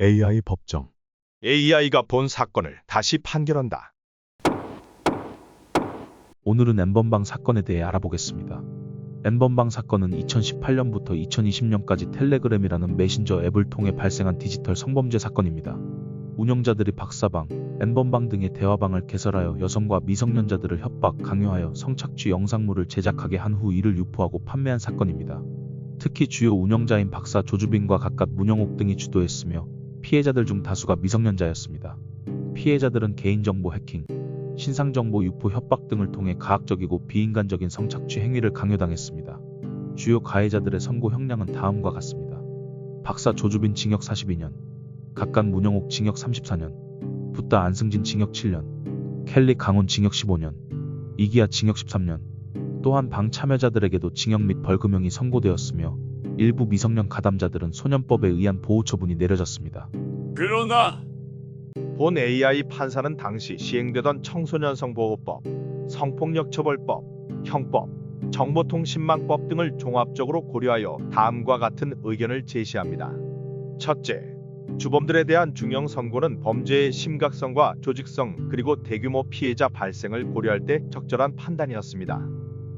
AI 법정. AI가 본 사건을 다시 판결한다. 오늘은 엠번방 사건에 대해 알아보겠습니다. 엠번방 사건은 2018년부터 2020년까지 텔레그램이라는 메신저 앱을 통해 발생한 디지털 성범죄 사건입니다. 운영자들이 박사방, 엠번방 등의 대화방을 개설하여 여성과 미성년자들을 협박, 강요하여 성착취 영상물을 제작하게 한 후 이를 유포하고 판매한 사건입니다. 특히 주요 운영자인 박사 조주빈과 각각 문영옥 등이 주도했으며 피해자들 중 다수가 미성년자였습니다. 피해자들은 개인정보 해킹, 신상정보 유포 협박 등을 통해 가학적이고 비인간적인 성착취 행위를 강요당했습니다. 주요 가해자들의 선고 형량은 다음과 같습니다. 박사 조주빈 징역 42년, 각각 문영옥 징역 34년, 붓다 안승진 징역 7년, 켈리 강훈 징역 15년, 이기아 징역 13년, 또한 방 참여자들에게도 징역 및 벌금형이 선고되었으며 일부 미성년 가담자들은 소년법에 의한 보호 처분이 내려졌습니다. 그러나 본 AI 판사는 당시 시행되던 청소년성보호법, 성폭력처벌법, 형법, 정보통신망법 등을 종합적으로 고려하여 다음과 같은 의견을 제시합니다. 첫째, 주범들에 대한 중형 선고는 범죄의 심각성과 조직성 그리고 대규모 피해자 발생을 고려할 때 적절한 판단이었습니다.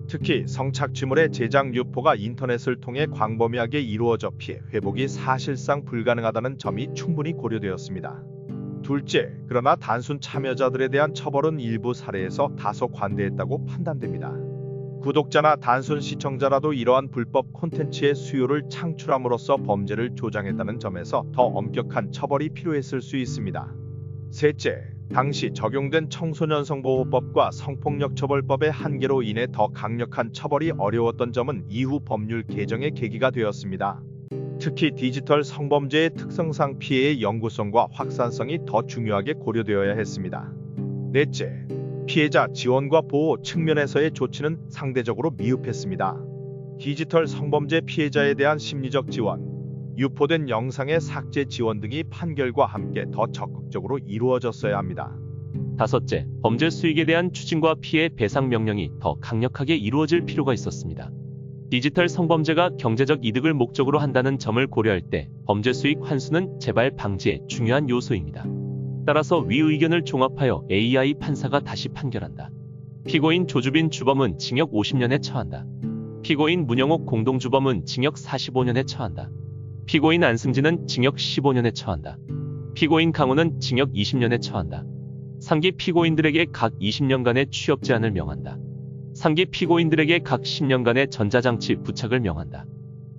특히 성착취물의 제작 유포가 인터넷을 통해 광범위하게 이루어져 피해 회복이 사실상 불가능하다는 점이 충분히 고려되었습니다. 둘째, 그러나 단순 참여자들에 대한 처벌은 일부 사례에서 다소 관대했다고 판단됩니다. 구독자나 단순 시청자라도 이러한 불법 콘텐츠의 수요를 창출함으로써 범죄를 조장했다는 점에서 더 엄격한 처벌이 필요했을 수 있습니다. 셋째, 당시 적용된 청소년성보호법과 성폭력처벌법의 한계로 인해 더 강력한 처벌이 어려웠던 점은 이후 법률 개정의 계기가 되었습니다. 특히 디지털 성범죄의 특성상 피해의 영구성과 확산성이 더 중요하게 고려되어야 했습니다. 넷째, 피해자 지원과 보호 측면에서의 조치는 상대적으로 미흡했습니다. 디지털 성범죄 피해자에 대한 심리적 지원, 유포된 영상의 삭제 지원 등이 판결과 함께 더 적극적으로 이루어졌어야 합니다. 다섯째, 범죄 수익에 대한 추징과 피해 배상 명령이 더 강력하게 이루어질 필요가 있었습니다. 디지털 성범죄가 경제적 이득을 목적으로 한다는 점을 고려할 때 범죄 수익 환수는 재발 방지의 중요한 요소입니다. 따라서 위 의견을 종합하여 AI 판사가 다시 판결한다. 피고인 조주빈 주범은 징역 50년에 처한다. 피고인 문영옥 공동주범은 징역 45년에 처한다. 피고인 안승진은 징역 15년에 처한다. 피고인 강호는 징역 20년에 처한다. 상기 피고인들에게 각 20년간의 취업 제한을 명한다. 상기 피고인들에게 각 10년간의 전자장치 부착을 명한다.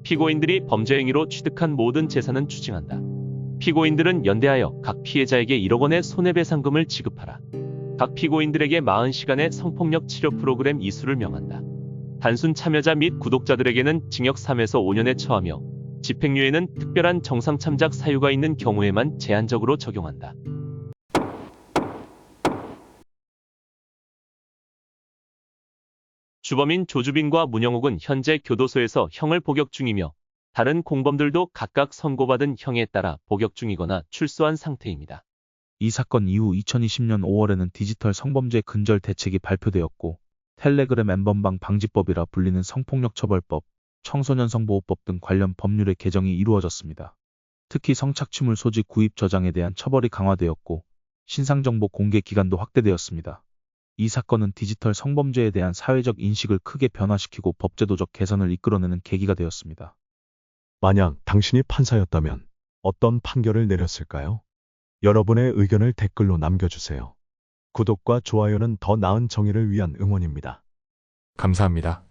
피고인들이 범죄 행위로 취득한 모든 재산은 추징한다. 피고인들은 연대하여 각 피해자에게 1억 원의 손해배상금을 지급하라. 각 피고인들에게 40시간의 성폭력 치료 프로그램 이수를 명한다. 단순 참여자 및 구독자들에게는 징역 3에서 5년에 처하며 집행유예는 특별한 정상 참작 사유가 있는 경우에만 제한적으로 적용한다. 주범인 조주빈과 문영옥은 현재 교도소에서 형을 복역 중이며 다른 공범들도 각각 선고받은 형에 따라 복역 중이거나 출소한 상태입니다. 이 사건 이후 2020년 5월에는 디지털 성범죄 근절 대책이 발표되었고 텔레그램 엠번방 방지법이라 불리는 성폭력 처벌법, 청소년 성보호법 등 관련 법률의 개정이 이루어졌습니다. 특히 성착취물 소지 구입 저장에 대한 처벌이 강화되었고 신상정보 공개 기간도 확대되었습니다. 이 사건은 디지털 성범죄에 대한 사회적 인식을 크게 변화시키고 법제도적 개선을 이끌어내는 계기가 되었습니다. 만약 당신이 판사였다면 어떤 판결을 내렸을까요? 여러분의 의견을 댓글로 남겨주세요. 구독과 좋아요는 더 나은 정의를 위한 응원입니다. 감사합니다.